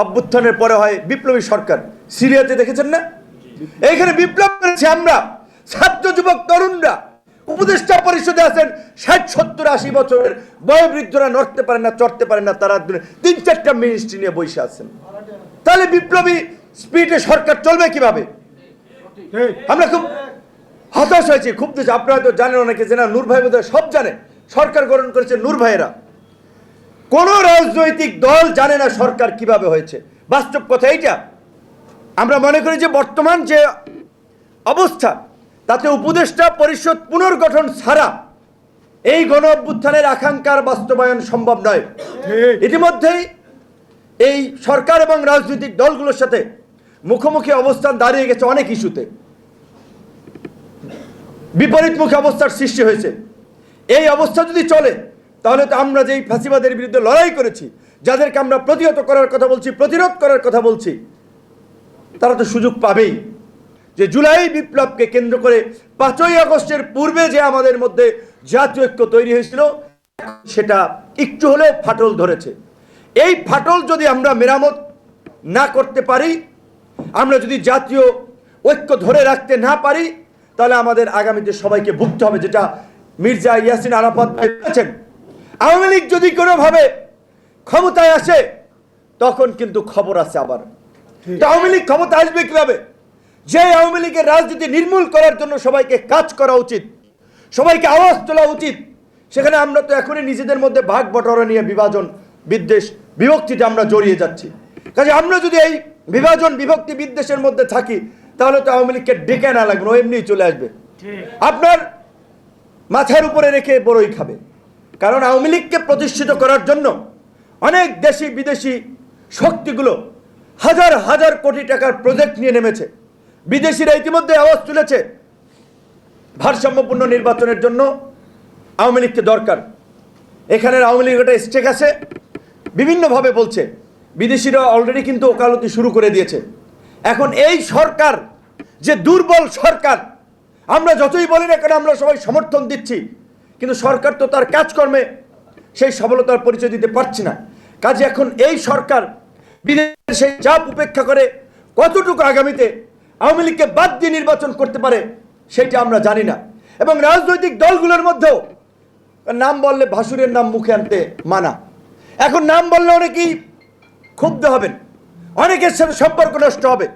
অভ্যুত্থানের পরে হয় বিপ্লবী সরকার। সিরিয়াতে দেখেছেন না? এইখানে বিপ্লব করেছি আমরা। ছাত্র যুবক তরুণরা। উপদেষ্টা পরিষদে আছেন ষাট, সত্তর, আশি বছরের বয়োবৃদ্ধরা নড়তে পারেন না, চড়তে পারেন না, তারা তিন, চারটা মিনিস্ট্রি নিয়ে বসে আছেন। তাহলে বিপ্লবী স্পিডে সরকার চলবে কীভাবে? আমরা খুব হতাশ হয়েছি খুব আপনারা তো জানেন, অনেকে যে না নূর ভাই বোধহয় সব জানে। সরকার গঠন করেছে নূর ভাইয়েরা। কোন রাজনৈতিক দল জানে না সরকার কীভাবে হয়েছে। বাস্তব কথা এইটা। আমরা মনে করি যে বর্তমান যে অবস্থা তাতে উপদেষ্টা পরিষদ পুনর্গঠন ছাড়া এই গণ অভ্যুত্থানের আকাঙ্ক্ষার বাস্তবায়ন সম্ভব নয়। ইতিমধ্যেই এই সরকার এবং রাজনৈতিক দলগুলোর সাথে মুখোমুখি অবস্থান দাঁড়িয়ে গেছে অনেক ইস্যুতে। বিপরীতমুখী অবস্থার সৃষ্টি হয়েছে। এই অবস্থা যদি চলে তাহলে তো আমরা যেই ফাঁসিবাদের বিরুদ্ধে লড়াই করেছি, যাদেরকে আমরা প্রতিহত করার কথা বলছি, প্রতিরোধ করার কথা বলছি, তারা তো সুযোগ পাবেই। যে জুলাই বিপ্লবকে কেন্দ্র করে পাঁচই আগস্টের পূর্বে যে আমাদের মধ্যে জাতীয় ঐক্য তৈরি হয়েছিল, সেটা একটু হলেও ফাটল ধরেছে। এই ফাটল যদি আমরা মেরামত না করতে পারি, আমরা যদি জাতীয় ঐক্য ধরে রাখতে না পারি, তাহলে আমাদের আগামীতে সবাইকে ভুগতে হবে, যেটা মির্জা ইয়াসিন আরাফাত বলেছেন। আওয়ামী লীগ যদি কোনোভাবে ক্ষমতায় আসে তখন কিন্তু খবর আছে আবার। আওয়ামী লীগ ক্ষমতা আসবে কীভাবে? যে আওয়ামী লীগের রাজনীতি নির্মূল করার জন্য সবাইকে কাজ করা উচিত সবাইকে আওয়াজ তোলা উচিত সেখানে আমরা তো এখনই নিজেদের মধ্যে ভাগ বটরা নিয়ে বিভাজন বিদ্বেষ বিভক্তিতে আমরা জড়িয়ে যাচ্ছি। কাজে আমরা যদি এই বিভাজন বিভক্তি বিদ্বেষের মধ্যে থাকি তাহলে তো আওয়ামী লীগকে ডেকে না লাগবে এমনিই চলে আসবে। আপনার মাথার উপরে রেখে বড়ই খাবে। কারণ আওয়ামী লীগকে প্রতিষ্ঠিত করার জন্য অনেক দেশি বিদেশি শক্তিগুলো হাজার হাজার কোটি টাকার প্রজেক্ট নিয়ে নেমেছে। বিদেশিরা ইতিমধ্যে আওয়াজ তুলেছে ভারসাম্যপূর্ণ নির্বাচনের জন্য আওয়ামী লীগকে দরকার। এখানের আওয়ামী লীগ একটা স্টেক আছে, বিভিন্নভাবে বলছে। বিদেশিরা অলরেডি কিন্তু ওকালতি শুরু করে দিয়েছে। এখন এই সরকার, যে দুর্বল সরকার, আমরা যতই বলি না কেন, আমরা সবাই সমর্থন দিচ্ছি। কিন্তু সরকার তো তার কাজকর্মে সেই সফলতার পরিচয় দিতে পারছে না। কাজে এখন এই সরকার বিদেশের সেই চাপ উপেক্ষা করে কতটুকু আগামীতে আওয়ামী লীগকে বাদ দিয়ে নির্বাচন করতে পারে সেটা আমরা জানি না। এবং রাজনৈতিক দলগুলোর মধ্যেও নাম বললে ভাসুরের নাম মুখে আনতে মানা। এখন নাম বললে অনেকেই ক্ষুব্ধ হবেন। অনেকের সাথে সম্পর্ক নষ্ট হবে।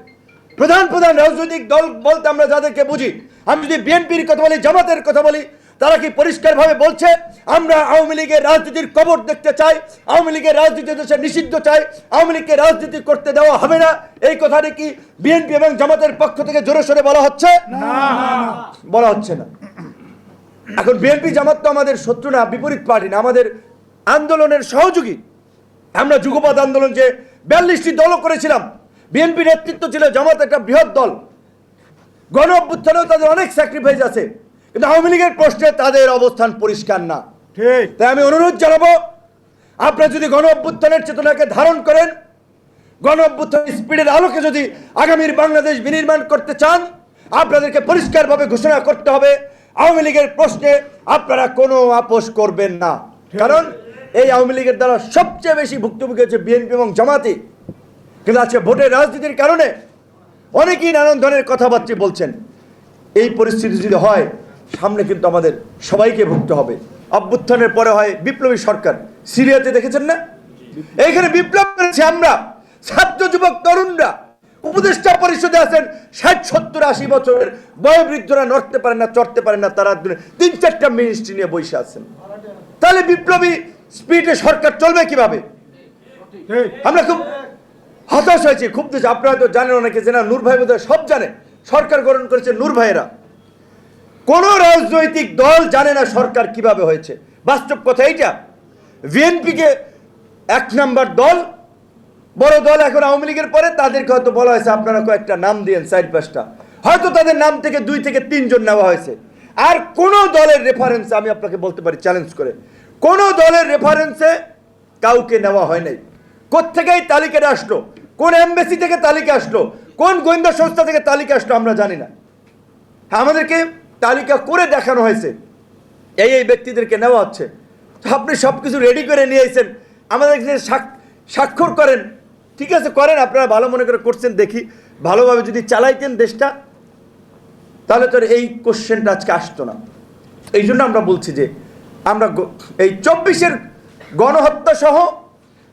প্রধান প্রধান রাজনৈতিক দল বলতে আমরা যাদেরকে বুঝি, আমি যদি বিএনপির কথা বলি, জামাতের কথা বলি তারা কি পরিষ্কারভাবে বলছে? আমরা আওয়ামী লীগের রাজনীতির কবর দেখতে চাই আওয়ামী লীগের রাজনীতি দেশে নিষিদ্ধ চাই আওয়ামী লীগকে রাজনীতি করতে দেওয়া হবে না। এই কথাটি কি বিএনপি এবং জামাতের পক্ষ থেকে জোরে সোরে বলা হচ্ছে? বলা হচ্ছে না। এখন বিএনপি জামাত তো আমাদের শত্রু না বিপরীত পার্টি না আমাদের আন্দোলনের সহযোগী। আমরা যুগপৎ আন্দোলন যে বিয়াল্লিশটি দলও করেছিলাম বিএনপি নেতৃত্ব ছিল জামাত একটা বৃহৎ দল। গণ অভ্যুত্থানেও তাদের অনেক স্যাক্রিফাইস আছে। কিন্তু আওয়ামী লীগের প্রশ্নে তাদের অবস্থান পরিষ্কার না। ঠিক। তাই আমি অনুরোধ জানাব আপনারা যদি গণ অভ্যুত্থানের চেতনাকে ধারণ করেন গণ অভ্যুত্থান স্পিডের আলোকে যদি আগামীর বাংলাদেশ বিনির্মাণ করতে চান আপনাদেরকে পরিষ্কারভাবে ঘোষণা করতে হবে আওয়ামী লীগের প্রশ্নে আপনারা কোনো আপোষ করবেন না। কারণ এই আওয়ামী লীগের দ্বারা সবচেয়ে বেশি ভুক্তভোগী হচ্ছে বিএনপি এবং জামাতি। কিন্তু আজকে ভোটের রাজনীতির কারণে অনেকেই নানান ধরনের কথাবার্তা বলছেন। এই পরিস্থিতি যদি হয় সামনে কিন্তু আমাদের সবাইকে ভুগতে হবে। অভ্যুত্থানের পরে হয় বিপ্লবী সরকার। সিরিয়াতে দেখেছেন না? এইখানে বিপ্লব করেছি আমরা। ছাত্র যুবক তরুণরা। উপদেষ্টা পরিষদে আছেন ষাট সত্তর আশি বছরের বয়োবৃদ্ধরা নড়তে পারেন না চড়তে পারেন না তারা তিন চারটা মিনিস্ট্রি নিয়ে বসে আছেন। তাহলে বিপ্লবী স্পিডে সরকার চলবে কীভাবে? আমরা খুব হতাশ হয়েছি খুব দেশ আপনারা তো জানেন অনেকে যে না নূর ভাই বোধহয় সব জানে। সরকার গঠন করেছে নূর ভাইয়েরা। কোন রাজনৈতিক দল জানে না সরকার কীভাবে হয়েছে। বাস্তব কথা এইটা। বিএনপিকে এক নাম্বার দল, বড় দল এখন আওয়ামী লীগের পরে, তাদেরকে হয়তো বলা হয়েছে, আপনারা কয়েকটা নাম দিয়েন সাইড পাঁচটা। হয়তো তাদের নাম থেকে দুই থেকে তিনজন নেওয়া হয়েছে। আর কোন দলের রেফারেন্সে আমি আপনাকে বলতে পারি চ্যালেঞ্জ করে। কোন দলের রেফারেন্সে কাউকে নেওয়া হয় নাই। কোথেকে এই তালিকাটা আসলো? কোন এমবেসি থেকে তালিকা আসলো? কোন গোয়েন্দা সংস্থা থেকে তালিকা আসলো? আমরা জানি না। আমাদেরকে তালিকা করে দেখানো হয়েছে। এই এই ব্যক্তিদেরকে নেওয়া হচ্ছে। তো আপনি সব কিছু রেডি করে নিয়ে এসেছেন আমাদের স্বাক্ষর করেন। ঠিক আছে, করেন। আপনারা ভালো মনে করে করছেন, দেখি। ভালোভাবে যদি চালাইতেন দেশটা, তাহলে তোর এই কোশ্চেনটা আজকে আসতো না। এই জন্য আমরা বলছি যে, আমরা এই চব্বিশের গণহত্যা সহ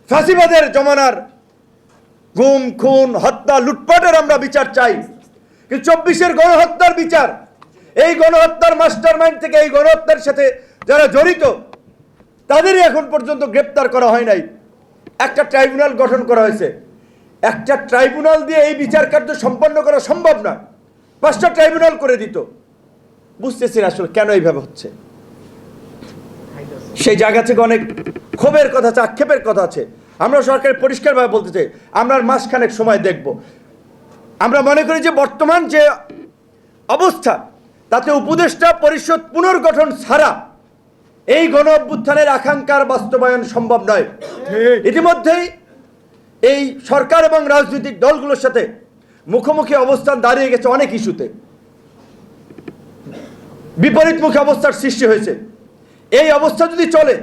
ফাঁসিবাদের জমানার গুম, খুন, হত্যা, লুটপাটের আমরা বিচার চাই। কিন্তু চব্বিশের গণহত্যার বিচার এই গণহত্যার মাস্টার মাইন্ড থেকে এই গণহত্যার সাথে যারা জড়িত, তাদেরই এখন পর্যন্ত গ্রেপ্তার করা হয় নাই। একটা ট্রাইব্যুনাল গঠন করা হয়েছে। একটা ট্রাইব্যুনাল দিয়ে এই বিচার কার্য সম্পন্ন করা সম্ভব না। পাঁচটা ট্রাইব্যুনাল করে দিত। বুঝতেছি না আসলে কেন এইভাবে হচ্ছে? সেই জায়গা থেকে অনেক ক্ষোভের কথা আছে, আক্ষেপের কথা আছে। আমরা সরকার পরিষ্কারভাবে বলতে চাই, আমরা মাসখানেক সময় দেখব। আমরা মনে করি যে বর্তমান যে অবস্থা তাতে উপদেষ্টা পরিষদ পুনর্গঠন ছাড়া এই গণ অভ্যুত্থানের আকাঙ্ক্ষার বাস্তবায়ন সম্ভব নয়। ইতিমধ্যেই এই সরকার এবং রাজনৈতিক দলগুলোর সাথে মুখোমুখি অবস্থান দাঁড়িয়ে গেছে অনেক ইস্যুতে। বিপরীতমুখী অবস্থার সৃষ্টি হয়েছে। এই অবস্থা যদি চলে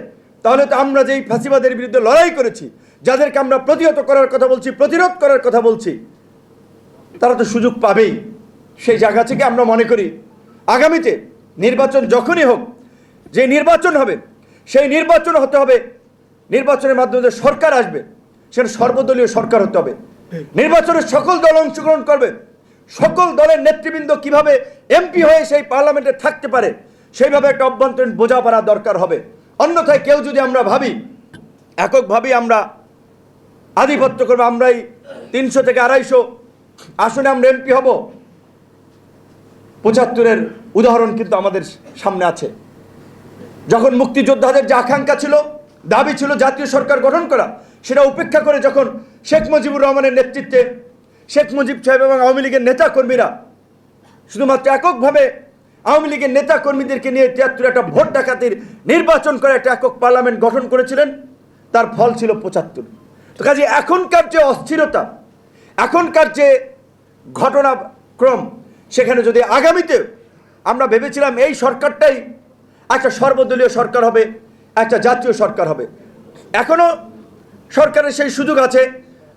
তাহলে তো আমরা যেই ফাঁসিবাদের বিরুদ্ধে লড়াই করেছি যাদেরকে আমরা প্রতিহত করার কথা বলছি প্রতিরোধ করার কথা বলছি তারা তো সুযোগ পাবেই। সেই জায়গা থেকে আমরা মনে করি আগামীতে নির্বাচন যখনই হোক, যে নির্বাচন হবে, সেই নির্বাচন হতে হবে, নির্বাচনের মাধ্যমে যে সরকার আসবে, সেটা সর্বদলীয় সরকার হতে হবে। নির্বাচনে সকল দল অংশগ্রহণ করবে। সকল দলের নেতৃবৃন্দ কীভাবে এমপি হয়ে সেই পার্লামেন্টে থাকতে পারে, সেইভাবে একটা অভ্যন্তরীণ বোঝাপড়া দরকার হবে। অন্যথায় কেউ যদি আমরা ভাবি এককভাবেই আমরা আধিপত্য করব, আমরাই তিনশো থেকে আড়াইশো আসনে আমরা এমপি হব পঁচাত্তরের উদাহরণ কিন্তু আমাদের সামনে আছে। যখন মুক্তিযোদ্ধাদের যে আকাঙ্ক্ষা ছিল, দাবি ছিল জাতীয় সরকার গঠন করা, সেটা উপেক্ষা করে যখন শেখ মুজিবুর রহমানের নেতৃত্বে শেখ মুজিব সাহেব এবং আওয়ামী লীগের নেতা কর্মীরা শুধুমাত্র এককভাবে আওয়ামী লীগের নেতা কর্মীদেরকে নিয়ে তিয়াত্তর একটা ভোট ডাকাতির নির্বাচন করে একটা একক পার্লামেন্ট গঠন করেছিলেন, তার ফল ছিল পঁচাত্তর। তো কাজে এখনকার যে অস্থিরতা, এখনকার যে ঘটনাক্রম সেখানে যদি আগামীতে আমরা ভেবেছিলাম এই সরকারটাই একটা সর্বদলীয় সরকার হবে, একটা জাতীয় সরকার হবে। এখনও সরকারের সেই সুযোগ আছে।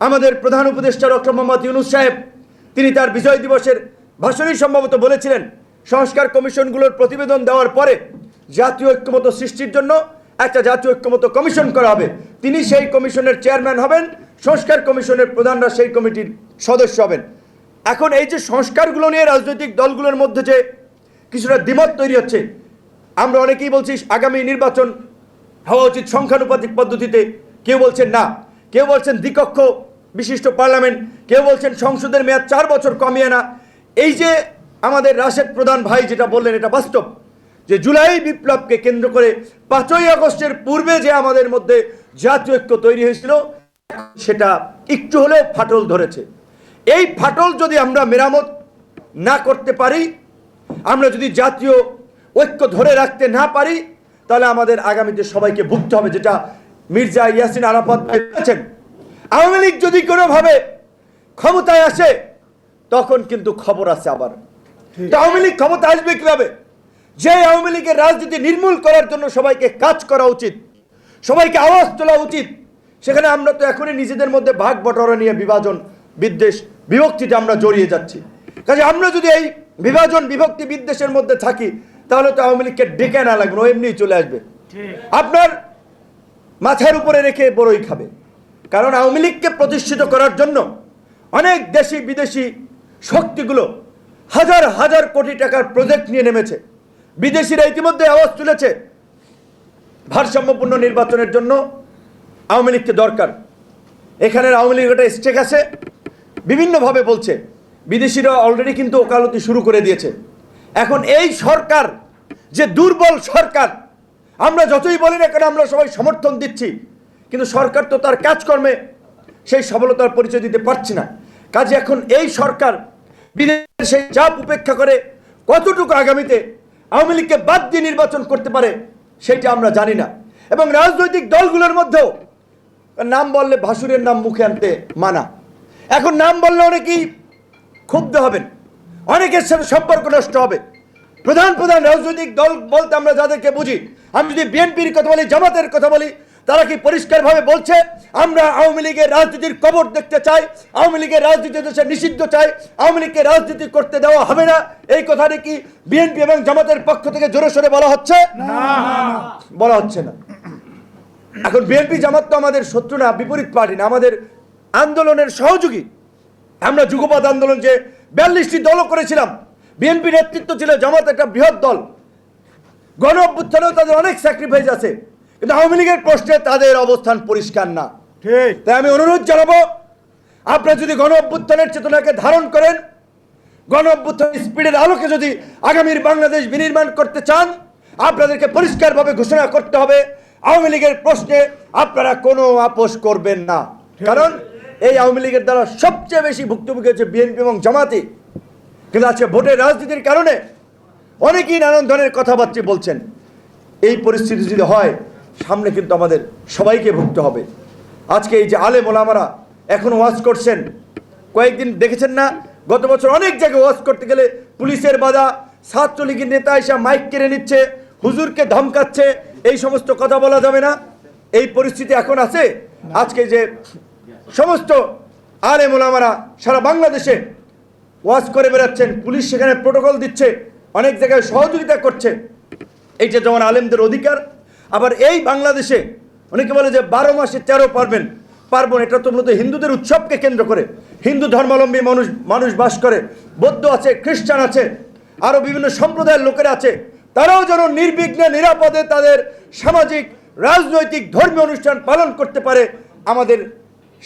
আমাদের প্রধান উপদেষ্টা ডক্টর মোহাম্মদ ইউনুস সাহেব, তিনি তার বিজয় দিবসের ভাষণেই সম্ভবত বলেছিলেন, সংস্কার কমিশনগুলোর প্রতিবেদন দেওয়ার পরে জাতীয় ঐক্যমত সৃষ্টির জন্য একটা জাতীয় ঐক্যমত কমিশন করা হবে। তিনি সেই কমিশনের চেয়ারম্যান হবেন, সংস্কার কমিশনের প্রধানরা সেই কমিটির সদস্য হবেন। এখন এই যে সংস্কারগুলো নিয়ে রাজনৈতিক দলগুলোর মধ্যে যে কিছুটা দ্বিমত তৈরি হচ্ছে, আমরা অনেকেই বলছি আগামী নির্বাচন হওয়া উচিত সংখ্যানুপাতিক পদ্ধতিতে। কেউ বলছেন না। কেউ বলছেন দ্বিকক্ষ বিশিষ্ট পার্লামেন্ট। কেউ বলছেন সংসদের মেয়াদ চার বছর কমিয়ে না। এই যে আমাদের রাশেদ প্রধান ভাই যেটা বললেন, এটা বাস্তব। যে জুলাই বিপ্লবকে কেন্দ্র করে পাঁচই আগস্টের পূর্বে যে আমাদের মধ্যে জাতীয় ঐক্য তৈরি হয়েছিল, সেটা একটু হলেও ফাটল ধরেছে। এই ফাটল যদি আমরা মেরামত না করতে পারি আমরা যদি জাতীয় ঐক্য ধরে রাখতে না পারি তাহলে আমাদের আগামীতে সবাইকে ভুগতে হবে যেটা মির্জা ইয়াসিন আরাফাত বলেছেন। আওয়ামী লীগ যদি কোনোভাবে ক্ষমতায় আসে তখন কিন্তু খবর আছে আবার। আওয়ামী লীগ ক্ষমতা আসবে কীভাবে? যে আওয়ামী লীগের রাজনীতি নির্মূল করার জন্য সবাইকে কাজ করা উচিত সবাইকে আওয়াজ তোলা উচিত সেখানে আমরা তো এখনই নিজেদের মধ্যে ভাগ বটরা নিয়ে বিভাজন বিদ্বেষ বিভক্তিতে আমরা জড়িয়ে যাচ্ছি। কাজে আমরা যদি এই বিভাজন বিভক্তি বিদ্বেষের মধ্যে থাকি তাহলে তো আওয়ামী লীগকে ডেকে না লাগবে ও এমনিই চলে আসবে। আপনার মাথার উপরে রেখে বড়ই খাবে। কারণ আওয়ামী লীগকে প্রতিষ্ঠিত করার জন্য অনেক দেশি বিদেশি শক্তিগুলো হাজার হাজার কোটি টাকার প্রজেক্ট নিয়ে নেমেছে। বিদেশিরা ইতিমধ্যে আওয়াজ তুলেছে ভারসাম্যপূর্ণ নির্বাচনের জন্য আওয়ামী লীগকে দরকার। এখানের আওয়ামী লীগ একটা স্টেক আছে। বিভিন্নভাবে বলছে। বিদেশিরা অলরেডি কিন্তু ওকালতি শুরু করে দিয়েছে। এখন এই সরকার, যে দুর্বল সরকার, আমরা যতই বলি না কেন আমরা সবাই সমর্থন দিচ্ছি, কিন্তু সরকার তো তার কাজকর্মে সেই সফলতার পরিচয় দিতে পারছে না। কাজে এখন এই সরকার বিদেশের সেই চাপ উপেক্ষা করে, কতটুকু আগামীতে আওয়ামী লীগকে বাদ দিয়ে নির্বাচন করতে পারে, সেটা আমরা জানি না। এবং রাজনৈতিক দলগুলোর মধ্যেও নাম বললে ভাসুরের নাম মুখে আনতে মানা। এখন নাম বললে অনেকেই ক্ষুব্ধ হবেন অনেকের সাথে সম্পর্ক নষ্ট হবে। প্রধান প্রধান রাজনৈতিক দল বলতে আমরা যাদেরকে বুঝি আমি যদি বিএনপির কথা বলি জামাতের কথা বলি তারা কি পরিষ্কারভাবে বলছে আমরা আওয়ামী লীগের রাজনীতির কবর দেখতে চাই আওয়ামী লীগের রাজনীতি দেশে নিষিদ্ধ চাই আওয়ামী লীগকে রাজনীতি করতে দেওয়া হবে না এই কথাটি কি বিএনপি এবং জামাতের পক্ষ থেকে জোরে সোরে বলা হচ্ছে? বলা হচ্ছে না। এখন বিএনপি জামাত তো আমাদের শত্রু না বিপরীত পার্টি না আমাদের আন্দোলনের সহযোগী। আমরা যুগপৎ আন্দোলন যে বিয়াল্লিশটি দলও করেছিলাম বিএনপি নেতৃত্ব ছিল জামাত একটা বৃহৎ দল। গণ অভ্যুত্থানেও তাদের অনেক স্যাক্রিফাইস আছে কিন্তু আওয়ামী লীগের প্রশ্নে তাদের অবস্থান পরিষ্কার না। ঠিক। তাই আমি অনুরোধ জানাব আপনারা যদি গণ অভ্যুত্থানের চেতনাকে ধারণ করেন গণ অভ্যুত্থান স্পিডের আলোকে যদি আগামীর বাংলাদেশ বিনির্মাণ করতে চান আপনাদেরকে পরিষ্কারভাবে ঘোষণা করতে হবে আওয়ামী লীগের প্রশ্নে আপনারা কোনো আপোষ করবেন না। কারণ এই আওয়ামী লীগের দ্বারা সবচেয়ে বেশি ভুক্তভোগী হচ্ছে বিএনপি এবং জামাতি। কিন্তু আজকে ভোটের রাজনীতির কারণে অনেকেই নানান ধরনের কথাবার্তা বলছেন। এই পরিস্থিতি যদি হয়, সামনে কিন্তু আমাদের সবাইকে ভুগতে হবে। আজকে এই যে আলেম ওলামারা এখন ওয়াজ করছেন। কয়েকদিন দেখেছেন না? গত বছর অনেক জায়গায় ওয়াজ করতে গেলে পুলিশের বাধা, ছাত্রলীগের নেতা এসে মাইক কেড়ে নিচ্ছে, হুজুরকে ধমকাচ্ছে, এই সমস্ত কথা বলা যাবে না। এই পরিস্থিতি এখন আছে। আজকে যে সমস্ত আলেম ওলামারা সারা বাংলাদেশে ওয়াজ করে বেড়াচ্ছেন, পুলিশ সেখানে প্রোটোকল দিচ্ছে, অনেক জায়গায় সহযোগিতা করছে। এইটা যেমন আলেমদের অধিকার, আবার এই বাংলাদেশে অনেকে বলে যে বারো মাসে তেরো পারবেন। পার্বণ এটা তো মূলত হিন্দুদের উৎসবকে কেন্দ্র করে। হিন্দু ধর্মাবলম্বী মানুষ মানুষ বাস করে, বৌদ্ধ আছে, খ্রিস্টান আছে আরও বিভিন্ন সম্প্রদায়ের লোকেরা আছে, তারাও যেন নির্বিঘ্নে, নিরাপদে তাদের সামাজিক, রাজনৈতিক, ধর্মীয় অনুষ্ঠান পালন করতে পারে আমাদের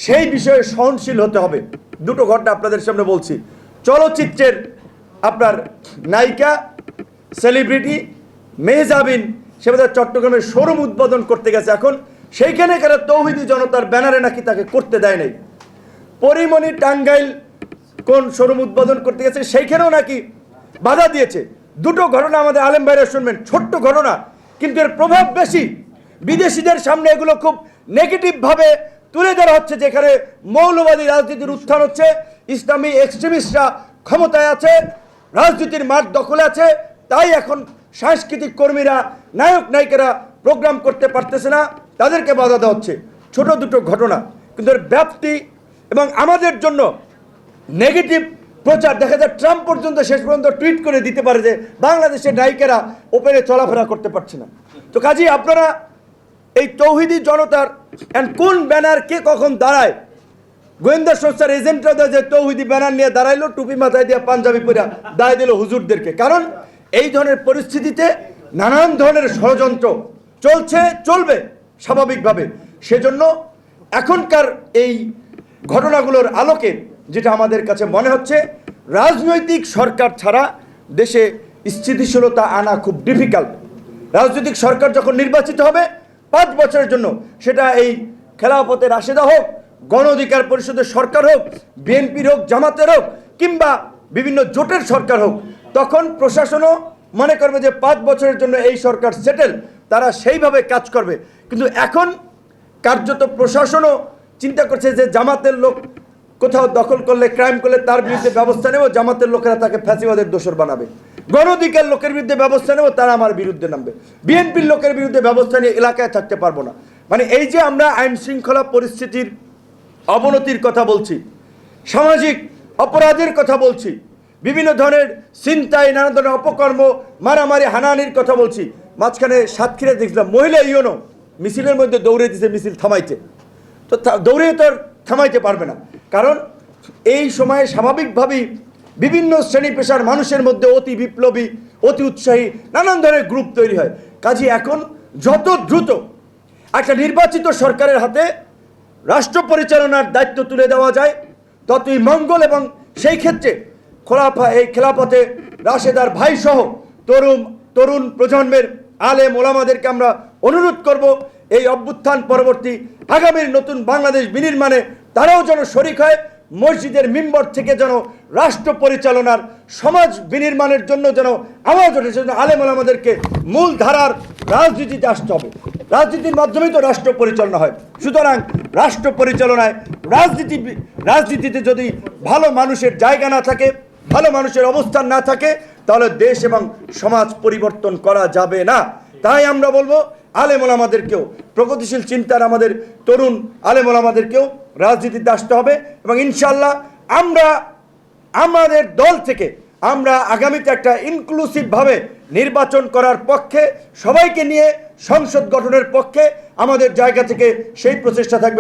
সেই বিষয়ে সহনশীল হতে হবে। দুটো ঘটনা আপনাদের সামনে বলছি। চলচ্চিত্রের আপনার নায়িকা সেলিব্রিটি মেহজাবিন সে বোধহয় চট্টগ্রামের শোরুম উদ্বোধন করতে গেছে এখন। সেইখানে কারা তৌহিদি জনতার ব্যানারে নাকি তাকে করতে দেয় নাই? পরিমণি টাঙ্গাইল কোন শোরুম উদ্বোধন করতে গেছে, সেইখানেও নাকি বাধা দিয়েছে। দুটো ঘটনা আমাদের আলেম ভাইরা শুনবেন, ছোট্ট ঘটনা। কিন্তু এর প্রভাব বেশি। বিদেশিদের সামনে এগুলো খুব নেগেটিভভাবে তুলে ধরা হচ্ছে যেখানে মৌলবাদী রাজনীতির উত্থান হচ্ছে, ইসলামী এক্সট্রিমিস্টরা ক্ষমতায় আছে, রাজনীতির মাঠ দখলে আছে, তাই এখন সাংস্কৃতিক কর্মীরা, নায়ক নায়িকারা প্রোগ্রাম করতে পারতেছে না, তাদেরকে বাধা দেওয়া হচ্ছে। ছোট দুটো ঘটনা, কিন্তু এর ব্যাপ্তি এবং আমাদের জন্য নেগেটিভ প্রচার। দেখা যায় ট্রাম্প পর্যন্ত শেষ পর্যন্ত টুইট করে দিতে পারে যে, বাংলাদেশের নায়িকেরা ওপেনে চলাফেরা করতে পারছে না। তো কাজেই আপনারা এই তৌহিদি জনতার কোন ব্যানার কে কখন দাঁড়ায়? গোয়েন্দা সংস্থার এজেন্টরা যে তৌহিদি ব্যানার নিয়ে দাঁড়াইলো, টুপি মাথায় দিয়ে পাঞ্জাবি পরে দায় দিল হুজুরদেরকে। কারণ এই ধরনের পরিস্থিতিতে নানান ধরনের ষড়যন্ত্র চলছে, চলবে স্বাভাবিকভাবে। সেজন্য এখনকার এই ঘটনাগুলোর আলোকে যেটা আমাদের কাছে মনে হচ্ছে, রাজনৈতিক সরকার ছাড়া দেশে স্থিতিশীলতা আনা খুব ডিফিকাল্ট রাজনৈতিক সরকার যখন নির্বাচিত হবে পাঁচ বছরের জন্য সেটা এই খেলাপথে রাশেদা হোক, গণ অধিকার পরিষদের সরকার হোক, বিএনপির হোক, জামাতের হোক, কিংবা বিভিন্ন জোটের সরকার হোক, তখন প্রশাসনও মনে করবে যে পাঁচ বছরের জন্য এই সরকার সেটেল তারা সেইভাবে কাজ করবে। কিন্তু এখন কার্যত প্রশাসনও চিন্তা করছে যে জামাতের লোক কোথাও দখল করলে ক্রাইম করলে তার বিরুদ্ধে ব্যবস্থা নেব, জামাতের লোকেরা তাকে ফ্যাসিবাদের দোষর বানাবে। গণ অধিকার লোকের বিরুদ্ধে ব্যবস্থা নেব, তারা আমার বিরুদ্ধে নামবে। বিএনপির লোকের বিরুদ্ধে ব্যবস্থা নিয়ে এলাকায় থাকতে পারব না। মানে এই যে আমরা আইন শৃঙ্খলা পরিস্থিতির অবনতির কথা বলছি, সামাজিক অপরাধের কথা বলছি, বিভিন্ন ধরনের চিন্তায় নানা ধরনের অপকর্ম, মারামারি, হানাহানির কথা বলছি, মাঝখানে সাতক্ষীরা দেখছিলাম মহিলা ইউনো মিছিলের মধ্যে দৌড়ে দিছে, মিছিল থামাইতে। তো দৌড়ে তো থামাইতে পারবে না। কারণ এই সময়ে স্বাভাবিকভাবেই বিভিন্ন শ্রেণি পেশার মানুষের মধ্যে অতি বিপ্লবী, অতি উৎসাহী, নানান ধরনের গ্রুপ তৈরি হয়। কাজে এখন যত দ্রুত একটা নির্বাচিত সরকারের হাতে রাষ্ট্র পরিচালনার দায়িত্ব তুলে দেওয়া যায়, ততই মঙ্গল এবং সেই ক্ষেত্রে খোলাফা, এই খেলাপথে রাশেদার ভাই সহ তরুণ তরুণ প্রজন্মের আলেম ওলামাদেরকে আমরা অনুরোধ করব, এই অভ্যুত্থান পরবর্তী আগামীর নতুন বাংলাদেশ বিনির্মাণে তারাও যেন শরিক হয়। মসজিদের মিম্বর থেকে যেন রাষ্ট্র পরিচালনার, সমাজ বিনির্মাণের জন্য যেন আওয়াজ ওঠে, সেজন্য আলেম ওলামাদেরকে মূল ধারার রাজনীতিতে আসতে হবে। রাজনীতির মাধ্যমেই তো রাষ্ট্র পরিচালনা হয়। সুতরাং রাষ্ট্র পরিচালনায় রাজনীতি, রাজনীতিতে যদি ভালো মানুষের জায়গা না থাকে, ভালো মানুষের অবস্থান না থাকে, তাহলে দেশ এবং সমাজ পরিবর্তন করা যাবে না। তাই আমরা বলব আলেমল আমাদেরকেও, প্রগতিশীল চিন্তার আমাদের তরুণ আলেমল আমাদেরকেও রাজনীতিতে আসতে হবে এবং ইনশাল্লাহ আমরা, আমাদের দল থেকে আমরা আগামীতে একটা ইনক্লুসিভভাবে নির্বাচন করার পক্ষে সবাইকে নিয়ে সংসদ গঠনের পক্ষে আমাদের জায়গা থেকে সেই প্রচেষ্টা থাকবে।